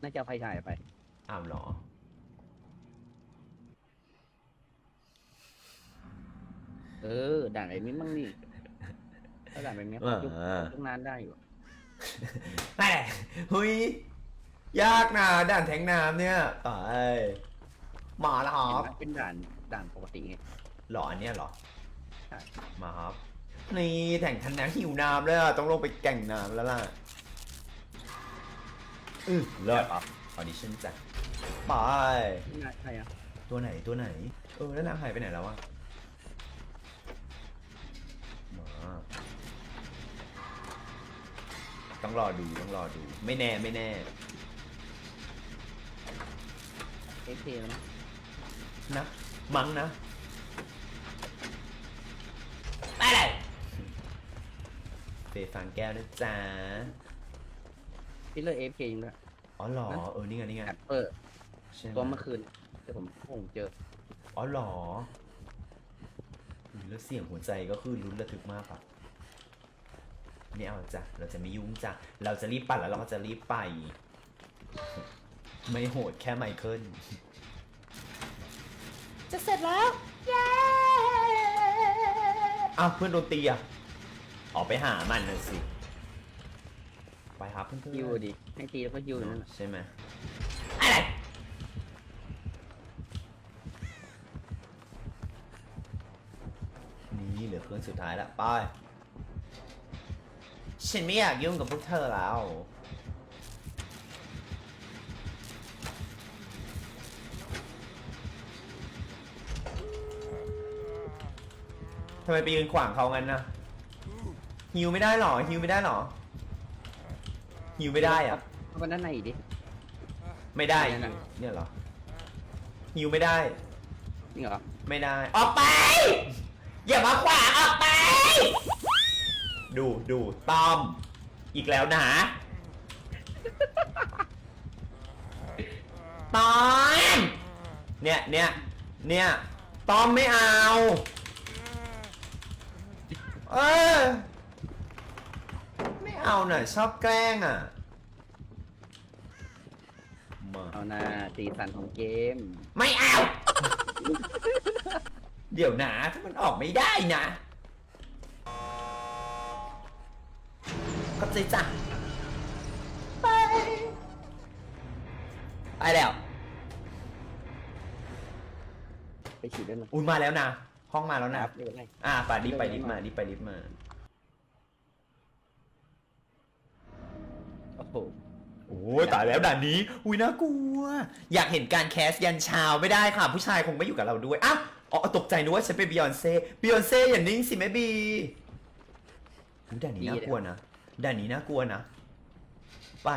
เอาไฟฉายไปอ้าวเหรอ เออด่านไอ้มิ้นมั่งนี่ถ้าด่านไอ้มิ้นเออ ยุคยุคนานได้อยู่แต่เฮ้ย ยากนะด่านแทงน้ำเนี่ยตายมาแล้วคเห็นรับไหมเป็นด่านด่านปกติไง หรออันเนี้ยเหรอใช่ มาครับ นี่แข่งทันน้ำหิวน้ำเลยอะต้องลงไปแก่งน้ำแล้วล่ะ อือเลิศออดิชั่นจ้ะไปไม่น่าใช่อะตัวไหนตัวไหน เออแล้วนางหายไปไหนแล้ววะมาต้องรอดูต้องรอดู ไม่แน่ไม่แน่ เอฟเคแล้วนะนะมั้งนะไปเลยเฟยฟังแก้วนะจ๊ะ พิลเลอร์เอฟเคยังด้วยอ๋อเหรอนะเออ นี่ไง นี่ไงแอปเปอร์ใช่ไหมตัวเมื่อคืนแต่ผมคงเจอ อ๋อเหรออุ๊ยแล้วเสียงหัวใจก็คือลุ้นระทึกมากอะไม่เอาจ้ะ เราจะไม่ยุ่งจ้ะ เราจะรีบปั่นแล้วเราก็จะรีบไป ไม่โหดแค่ไมเคิล จะเสร็จแล้ว เย้ อ้าวเพื่อนโดนตีอะออกไปหามันน่ะสิไป ครับเพื่อนๆฮิวดิให้ตีแล้วก็ฮิวนั่นแหละใช่ไหมอะไรนี่เหลือเครื่องสุดท้ายละไปฉันไม่อยากยุ่งกับพวกเธอแล้วทำไมไปยืนขวางเขางั้นนะฮิวไม่ได้หรอฮิวไม่ได้หรอ ฮิวไม่ได้อะเข้าไปด้านในอีกดิ ไม่ได้ไม่ได้เนี่ยเหรอฮิวไม่ได้นี่เหรอไม่ได้ ออกไป อย่ามาขวางออกไป ดูดูตอม อีกแล้วนะตอมเนี่ยเนี่ยเนี่ยตอมไม่เอา เออไม่ เอาน่ะชอบแกล้งอะ มาเอาหน้าสีสันของเกม ไม่เอา เดี๋ยวนะถ้ามันออกไม่ได้นะเข้าใจจ้ะไป ไปแล้ว ไปฉีดได้ไหมอุ้ยมาแล้วนะ ห้องมาแล้วคนะรับไม่เป็นไร อ่าป่ารีบไปรีบมารีบไปรีบมา โอ้โหโอ้ยตายแล้วด่านนี้ อุ้ยน่ากลัว อยากเห็นการแคสยันเช้าไม่ได้ค่ะ ผู้ชายคงไม่อยู่กับเราด้วยอ้าวอ๋อตกใจนึกว่าฉันเป็นบิยอนเซ่บิยอนเซ่อย่านิ่งสิแม่บีอุ๊ยด่านนี้น่ากลัวนะด่านนี้น่ากลัวนะไป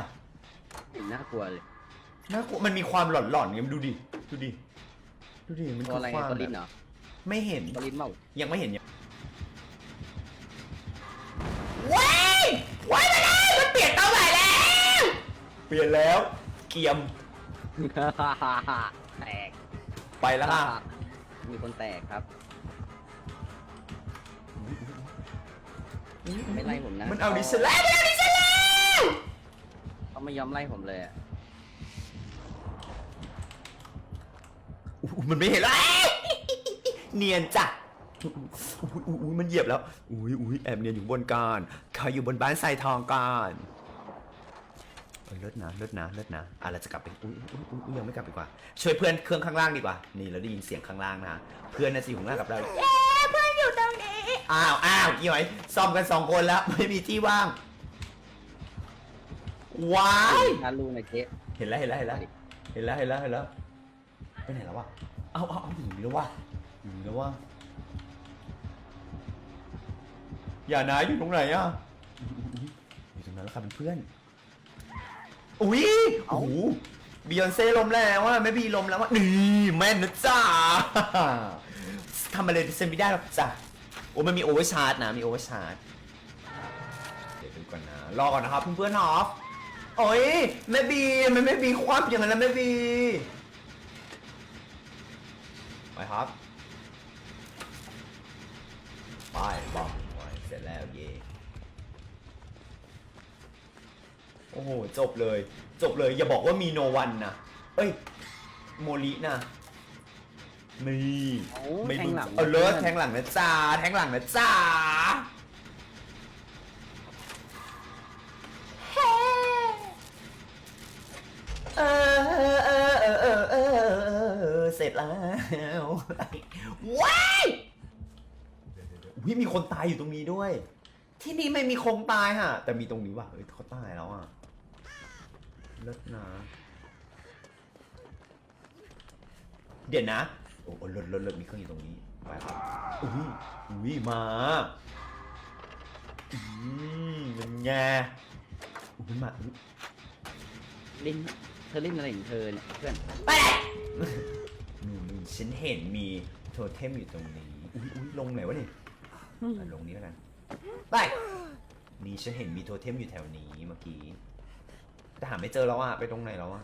น่ากลัวเลยน่ากลัวมันมีความหลอนๆไงมันดูดิดูดิดูดิมันตัวอะไรความตัวลิ้นเหรอไม่เห็นตัวลิ้นเมา ยังไม่เห็นยัง ปลี่ยนแล้ว เกียมแตกไปแล้วค่ะมีคนแตกครับ ไม่ไล่ผมนะมันเอาดิฉันแล้วมันเอาดิฉันแล้วเขาไม่ยอมไล่ผมเลยอะอุ๊ยมันไม่เห็นแล้วเนียนจ้ะอุ้ยอุ้ยอุ้ยมันเหยียบแล้ว อุ้ยอุ้ยแอบเนียนอยู่บนการเขาอยู่บนบ้านทรายทองกันเอ้ย เลิศนะเลิศนะเลิศนะอะเราจะกลับไปอุ้ยอุ้ยอุ้ยอุ๊ยยังไม่กลับดีกว่า ช่วยเพื่อนเครื่องข้างล่างดีกว่า นี่เราได้ยินเสียงข้างล่างนะเพื่อนน่ะสิอยู่ข้างล่างกับเราเย้เพื่อนอยู่ตรงนี้อ้าวอ้าวกี่หอยซ่อมกันสองคนแล้วไม่มีที่ว่างว้ายถ้าลูกในเจ๊เห็นแล้วเห็นแล้วเห็นแล้วเห็นแล้วเห็นแล้วเห็นแล้วไปไหนแล้ววะเอาเอาเอาหนีแล้ววะหนีแล้ววะอย่านะอยู่ตรงไหนอะอยู่ตรงนั้นแล้วค่ะเป็นเพื่อน อุ้ยโอ้โหบียอนเซ่ล้มแล้วอะแม่บีล้มแล้วอะนี่แม่นนะจ้าทำอะไรดิฉันไม่ได้หรอกจ้ะโอ้มันมีโอเวอร์ชาร์จนะ มีโอเวอร์ชาร์จเดี๋ยวดูก่อนนะ รอก่อนนะครับเพื่อนๆฮอฟโอ้ยแม่บีมันไม่บีควับอย่างนั้นนะแม่บีไปครับ ไปบอกไปเสร็จแล้วเย่ โอ้โห จบเลย จบเลย อย่าบอกว่ามีโนวันนะ เอ้ย โมลินะนี่โอ้ไม่แทงหลัง เออเลิศแทงหลังนะจ้าแทงหลังนะจ้าเฮ้เออเออเออเออเออเออเสร็จแล้วว้ายวิมีคนตายอยู่ตรงนี้ด้วย ที่นี่ไม่มีคงตายฮะ แต่มีตรงนี้ว่ะเฮ้ยเขาตายแล้วอะ เลิศนะเดี๋ยวนะ โอ้โหเลิศเลิศเลิศมีเครื่องอยู่ตรงนี้ไปครับอุ้ยอุ้ยมาอืมเป็นไงอุ้ยมาอุ๊ยเล่นเธอเล่นอะไรของเธอเนี่ยเพื่อนไปนู่นนู่นฉันเห็นมีโทเทมอยู่ตรงนี้อุ้ยอุ้ยลงไหนวะนี่อะลงนี้แล้วกันไปนี่ฉันเห็นมีโทเทมอยู่แถวนี้เมื่อกี้ แต่หาไม่เจอแล้วอะไปตรงไหนแล้วอะ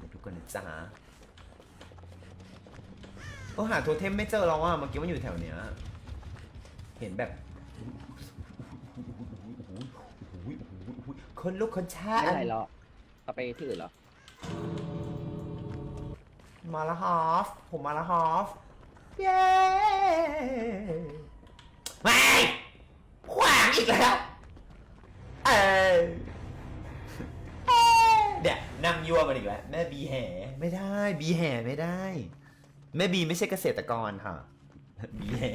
มาดูกันนะจ๊ะก็หาโทเทมไม่เจอแล้วอะเมื่อกี้มันอยู่แถวเนี้ย เห็นแบบคนลุกคนชาไม่ไรหรอกเอาไปที่อื่นเหรอ มาแล้วฮอฟผมมาแล้วฮอฟเย้ไม่ขวางอีกแล้ว เออ เนี่ยนั่งยั่วมันอีกแล้วแม่บีแห่ไม่ได้ บีแห่ไม่ได้ แม่บีไม่ใช่เกษตรกรค่ะ บีแห่